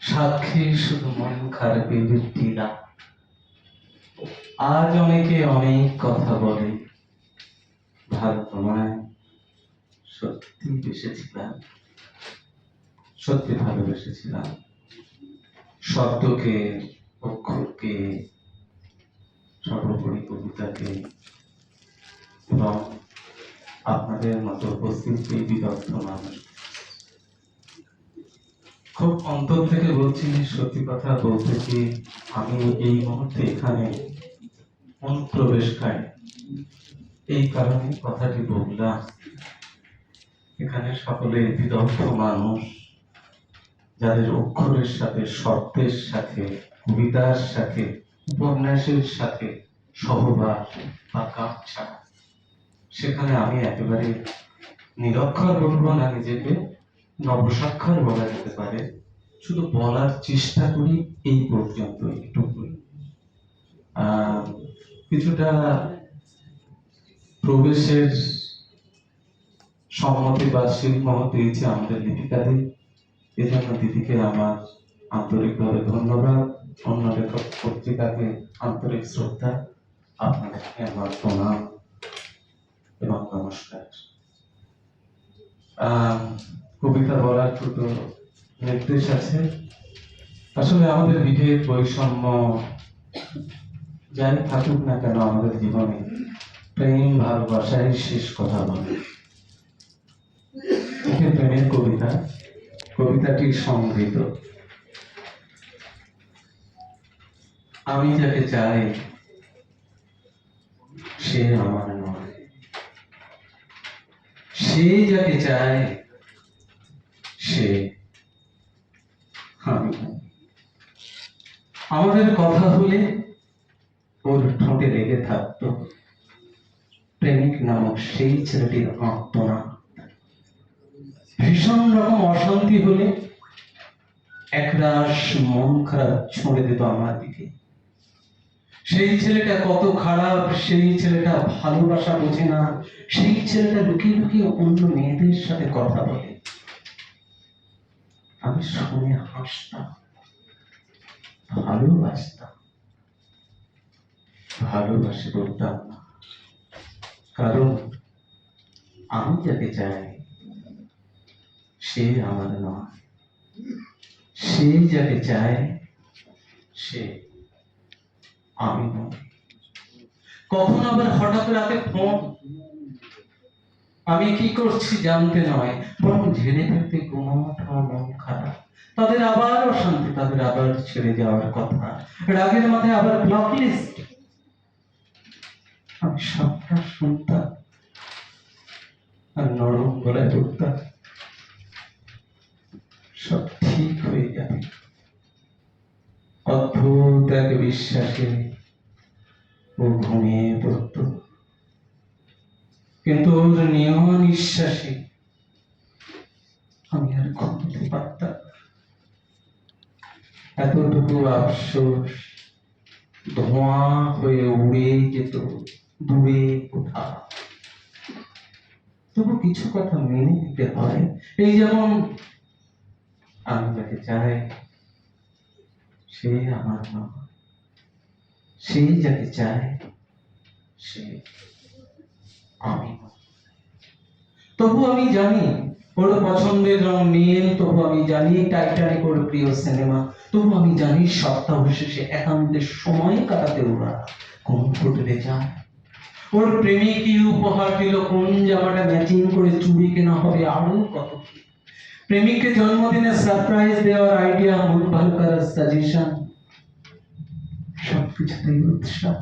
সাক্ষী শুধু মন খারাপের টিলা আজ অনেকে অনেক কথা বলে। তোমায় সত্যি বেসেছিলাম। সত্যি ভালোবেসেছিলাম শব্দকে অক্ষরকে সর্বোপরি কবিতাকে এবং আপনাদের মতো উপস্থিত এই বিদগ্ধ মানুষ। খুব অন্তর থেকে বলছি সত্যি কথা বলতে কি আমি এই মুহূর্তে এখানে অনুপ্রবেশ খাই এই কারণে কথাটি বললাম। এখানে সকলে বিদগ্ধ মানুষ, যাদের অক্ষরের সাথে, শব্দের সাথে, কবিতার সাথে, উপন্যাসের সাথে সহবাস বা কাপ ছাড়া সেখানে আমি একেবারে নিরক্ষর বলব না নিজেকে। নবসাক্ষর বলা যেতে পারে। শুধু বলার চেষ্টা করি, এই পর্যন্ত একটুকুই কিছুটা প্রবেশের সম্মতি বা শিল্পমত দিয়েছে আমাদের লিপিকাদের এজন্য দিদিকে আমার আন্তরিকভাবে ধন্যবাদ। অন্য লেখক পত্রিকাকে আন্তরিক শ্রদ্ধা। আপনাদেরকে আমার প্রণাম এবং নমস্কার। কবিতা বলার দুটো নির্দেশ আছে। আসলে আমাদের বিভেদ বৈষম্য যাই থাকুক না কেন আমাদের জীবনে প্রেম, ভালোবাসাই শেষ কথা বলে। প্রেমের কবিতা। কবিতাটি সংগৃহীত আমি যাকে চাই, সে আমার নয়। সে যাকে চায় সে আমি আমাদের কথা হলে ওর ঠোঁটে লেগে থাকতো প্রেমিক নামক সেই ছেলেটির আত্মনা ভীষণ রকম অশান্তি হলে একরাশ মন খারাপ ছুঁড়ে দিত আমার দিকে। সেই ছেলেটা কত খারাপ, সেই ছেলেটা ভালোবাসা বোঝে না, সেই ছেলেটা লুকিয়ে লুকিয়ে অন্য মেয়েদের সাথে কথা বলে। আমি শুনে হাসতাম, ভালোবাসতাম, ভালোবাসে না। কারণ আমি যাকে চাই, সে আমার নয়। সে যাকে চায়, সে আমি নয়। কখন আবার হঠাৎ রাতে ফোন আমি কি করছি জানতে নয়, বরং ঝেড়ে ফেলতে গুমট মন খারাপ। তাদের আবার অশান্তি, তাদের আবার ছেড়ে যাওয়ার কথা। রাগের মাথায় আবার ব্লক লিস্ট আমি সবটা শুনতাম আর নরম গলায় বলতাম, সব ঠিক হয়ে যাবে। অদ্ভুত এক বিশ্বাসে ও ঘুমিয়ে পড়ত নিঃশ্বাসে আমি আর ঘুমতে পারতাম এতটুকু আফসোস ধোঁয়া হয়ে উড়ে যেত দূরে কোথাও। তবু কিছু কথা মেনে নিতে হয়। এই যেমন আমি যাকে চাই, সে আমার নয়। সেই যাকে চায়, সে আমি নয়। তবু আমি জানি ওর পছন্দের রং নীল তবু আমি জানি টাইটানিক ওর প্রিয় সিনেমা। তবু আমি জানি সপ্তাহ শেষে একান্তের সময় কাটাতে ওরা কোন হোটেলে যায়। ওর প্রেমিক কি উপহার দিল কোন জামাটা ম্যাচিং করে চুড়ি কেনা হবে আরও কত প্রেমিককে জন্মদিনে সারপ্রাইজ দেওয়ার আইডিয়া মন ভালো করার সাজেশন সবকিছুতেই উৎসাহ।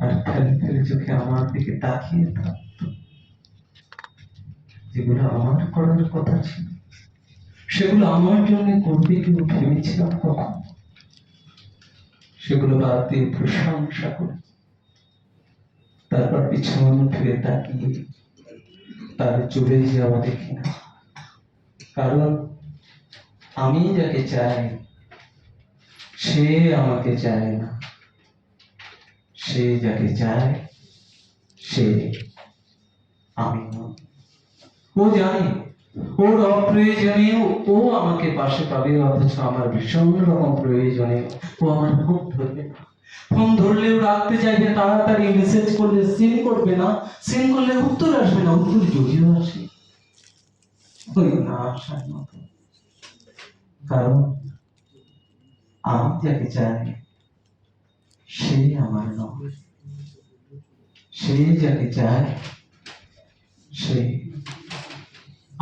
আর ফেলে ফেলে চোখে আমার দিকে তাকিয়ে থাকতো যেগুলো আমার করার কথা ছিল, সেগুলো আমার জন্য করবে কেউ ভেবেছিলাম কখন? সেগুলো বাদ দিয়ে প্রশংসা করে। তারপর পিছন ফিরে তাকিয়ে তার চলে যাওয়া দেখি না। কারণ আমি যাকে চাই, সে আমাকে চায় না। সে যাকে চায়, সে আমি নই। ও জানে ওর অপ্রয়োজনীয়, ও আমাকে পাশে পাবে অথচ আমার ভীষণ রকম প্রয়োজনীয়। ও আমার ফোন ধরবে না। ফোন ধরলেও রাখতে চাইবে, তাড়াতাড়ি মেসেজ করলে সিন করবে না সিন করলে উত্তর আসবে না, উত্তর যদিও আসে। ওই না আসার মতো। কারণ আমি যাকে চাই, সে আমার নয়। সে যাকে চায়, সে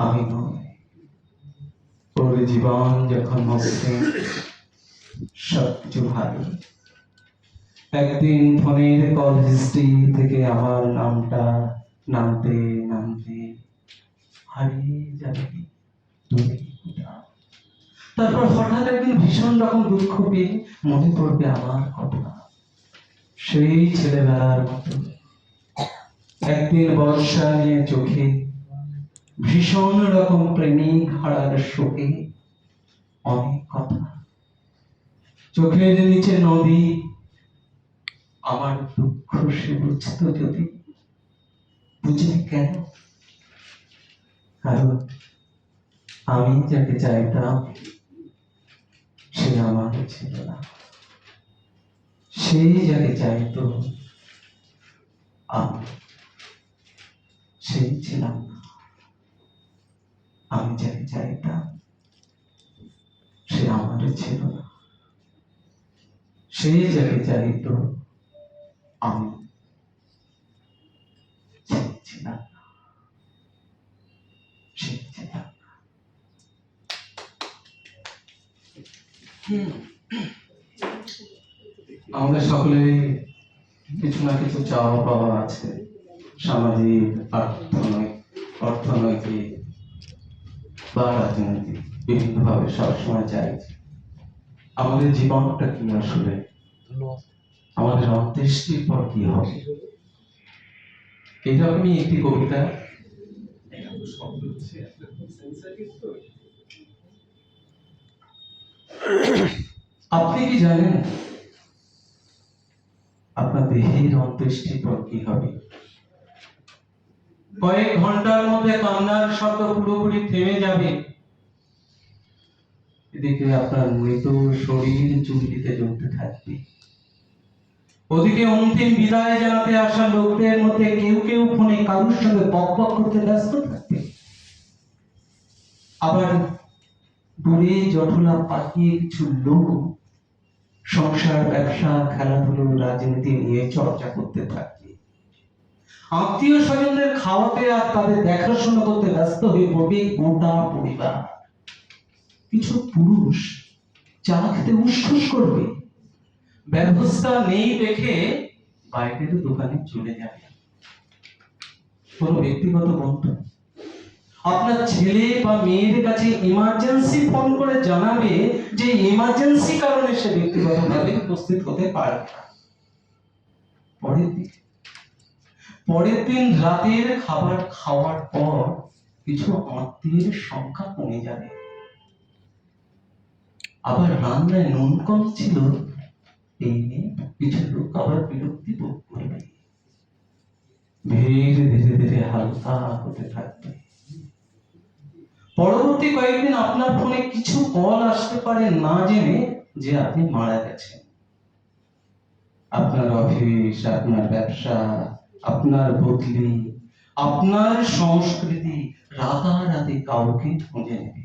আমি ওর জীবন যখন মসৃণ সবকিছু ভালো। একদিন ফোনের কল হিস্ট্রি থেকে আমার নামটা নামতে নামতে, হারিয়ে যাবে তারপর হঠাৎ একদিন ভীষণ রকম দুঃখ পেয়ে মনে পড়বে আমার কথা সেই ছেলেবেলার মতো। একদিন বর্ষা নিয়ে চোখে ভীষণ রকম প্রেমিক হারার শোকে অনেক কথা। চোখের নিচে নদী, আমার দুঃখ সে বুঝত যদি বুঝবে কেন? কারণ আমি যাকে চাইতাম, সে আমার ছিল না। সেই যাকে চাইতো আমি, সেই ছিলাম না। আমি যাকে চাইতাম সে আমার ছিল না। সেই যাকে চাইতো আমি। আমাদের সকলে কিছু না কিছু চাওয়া পাওয়া আছে। সামাজিক অর্থনৈতিক অর্থনৈতিক বা রাজনৈতিক বিভিন্নভাবে সবসময় চাই। আমাদের জীবনটা কি আসলে? আমাদের অন্ত্যেষ্টির পর কি হবে? এইরকমই একটি কবিতা? আপনি কি জানেন আপনার দেহের অন্ত্যেষ্টির পর কি হবে? কয়েক ঘণ্টার মধ্যে কান্নার শব্দ পুরোপুরি থেমে যাবে। এদিকে আপনার মৃত শরীর চুল্লিতে জ্বলতে থাকবে। ওদিকে অন্তিম বিদায় জানাতে আসা লোকদের মধ্যে কেউ কেউ ফোনে কারুর সঙ্গে বক বক করতে ব্যস্ত থাকবে। আবার দূরে জটলা পাকিয়ে কিছু লোক সংসার, ব্যবসা, খেলাধুলো, রাজনীতি নিয়ে চর্চা করতে থাকবে। আত্মীয় স্বজনদের খাওয়াতে আর তাদের দেখাশোনা করতে ব্যস্ত হয়ে পড়বে গোটা পরিবার। কিছু পুরুষ চা খেতে উসখুস করবে। ব্যবস্থা নেই দেখে বাইরের দোকানে চলে যাবে। কোনো ব্যক্তিগত বন্ধু? আপনার ছেলে বা মেয়ের কাছে ইমার্জেন্সি ফোন করে জানাবে যে ইমার্জেন্সি কারণে সে ব্যক্তিগতভাবে উপস্থিত হতে পারে পরের দিন। পরের দিন রাতের খাবার খাওয়ার পর কিছু আত্মীয়ের সংখ্যা কমে যাবে। আবার রান্নায় নুন কম ছিল, এই নিয়ে কিছু লোক আবার বিরক্তি বোধ করবে। ধীরে ধীরে ধীরে হালকা হতে থাকবে। পরবর্তী কয়েকদিন আপনার ফোনে কিছু কল আসতে পারে না জেনে যে আপনি মারা গেছেন। আপনার অফিস, আপনার ব্যবসা আপনার বদলি, আপনার সংস্কৃতি রাতারাতি কাউকে খুঁজে নেবে।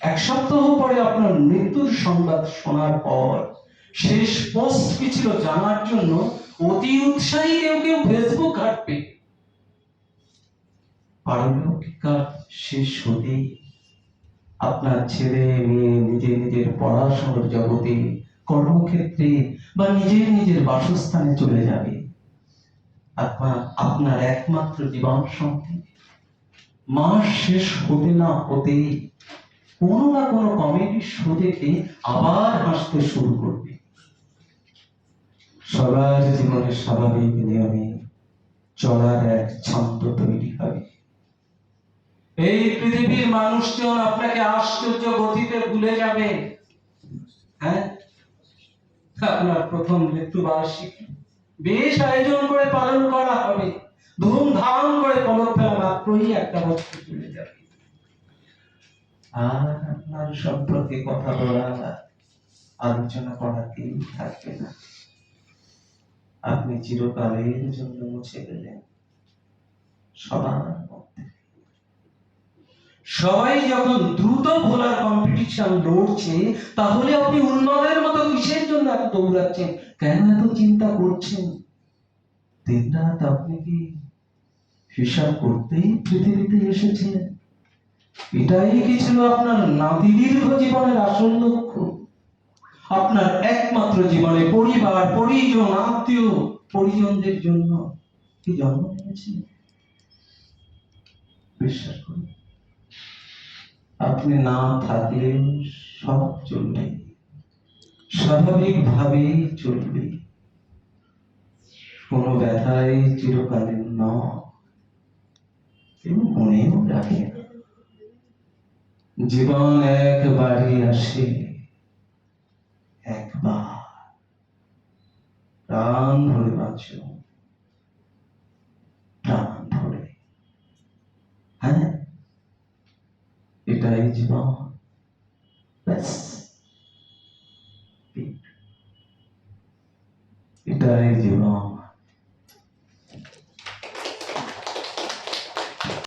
এক সপ্তাহ পরে আপনার মৃত্যুর সংবাদ শোনার পর শেষ পোস্ট কি ছিল জানার জন্য অতি উৎসাহী কেউ কেউ ফেসবুক ঘাটবে পারলৌকিকার শেষ হতেই আপনার ছেলে, মেয়ে নিজের নিজের পড়াশোনার জগতে কর্মক্ষেত্রে বা নিজের নিজের বাসস্থানে চলে যাবে। আপনার আপনার একমাত্র জীবন সঙ্গী। মাস শেষ হতে না হতেই কোনো না কোনো কমেডি শো দেখে আবার হাসতে শুরু করবে। সবার জীবনের স্বাভাবিক নিয়মে চলার এক ছন্দ তৈরি হবে। এই পৃথিবীর মানুষজন আপনাকে আশ্চর্য গতিতে ভুলে যাবে। হ্যাঁ? আপনার প্রথম মৃত্যু বার্ষিকী বেশ আয়োজন করে পালন করা হবে। ধুমধাম করে পলক ফেলা মাত্রই একটা বস্তু চলে যাবে আর আপনার সম্পর্কে কথা বলা আলোচনা করা কেউ থাকবে না। আপনি চিরকালের জন্য মুছে গেলেন সবার মধ্যে। সবাই যখন দ্রুত ভোলার কম্পিটিশন লড়ছে, তাহলে আপনি উন্মাদের মতো কিসের জন্য এত দৌড়াচ্ছেন? কেন এত চিন্তা করছেন? দিন রাত আপনি কি হিসাব করতেই পৃথিবীতে এসেছেন? এটাই কি ছিল আপনার নাদিদীর্ঘ জীবনের আসল লক্ষ্য? আপনার একমাত্র জীবনে পরিবার, পরিজন, আত্মীয়, পরিজনদের জন্য কি জন্ম নিয়েছেন? বিশ্বাস করুন। আপনি না থাকলে সব চলবে। স্বাভাবিকভাবে চলবে। কোনো ব্যথাই চিরকালীন নয়। কেউ মনেও রাখে জীবন একবারই আসে, একবার। প্রাণ ভরে বাঁচো প্রাণ ভরে হ্যাঁ এটাই জীবন ব্যাস